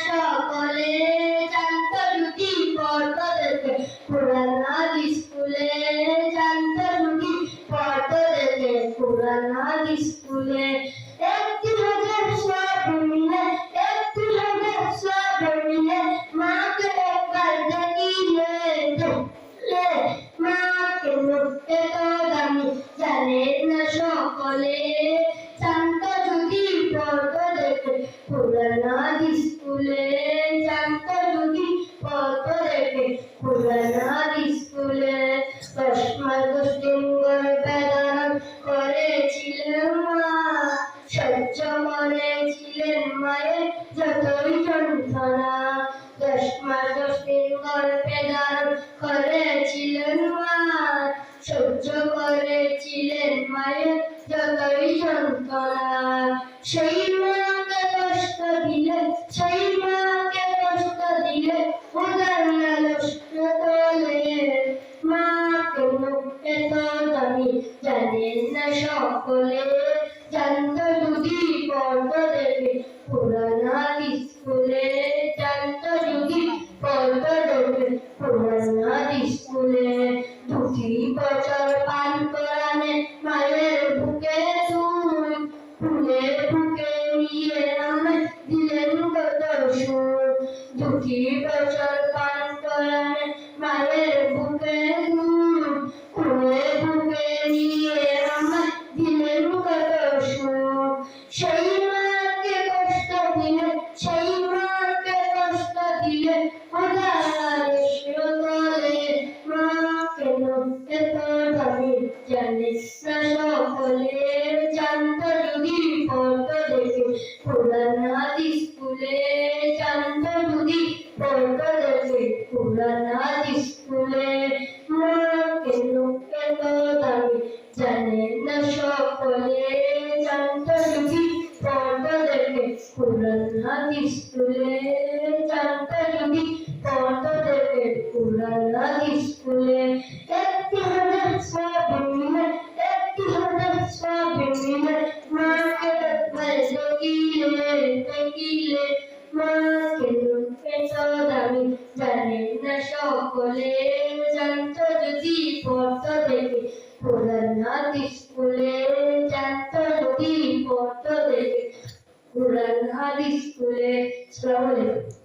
সকলে জানত যদি পড়ত দেখে পুরানা স্কুলে জানত যদি পড়ত দেখে পুরানা স্কুলে দিন করে বেদান করেছিলেন মা। সহ্য মনেছিলেন মায়ের যতই যন্ত্রণা। দশ মাস বেদান করেছিলেন মা। সহ্য করেছিলেন মায়ের যতই যন্ত্রণা। সেই সকলে জানত যদি পর্ব দেবে পুরানা স্কুলে জানত যদি পর্ব দেবে পুরানা স্কুলে দুটি বছর পান করানে মায়ের বুকে তুই ফুলে বুকে নিয়ে নামে দিলেন কত সুর। দুটি বছর মাকে নড়তে তো দামি জানে না সকলে জানত পুরানা স্কুলে জানত যদি পড়তো দেখে পুরানা স্কুলে। একটি হাজার সব মিলে একটি হাজার সব মিলে মাকে দেখিলে দেখিলে মাকে লুকে দামি জানে না, সকলে জানত যদি পড়তো দেখে স্কুলে। জানত যদি পড়তো দেখে পুরানা স্কুলে আসসালামু আলাইকুম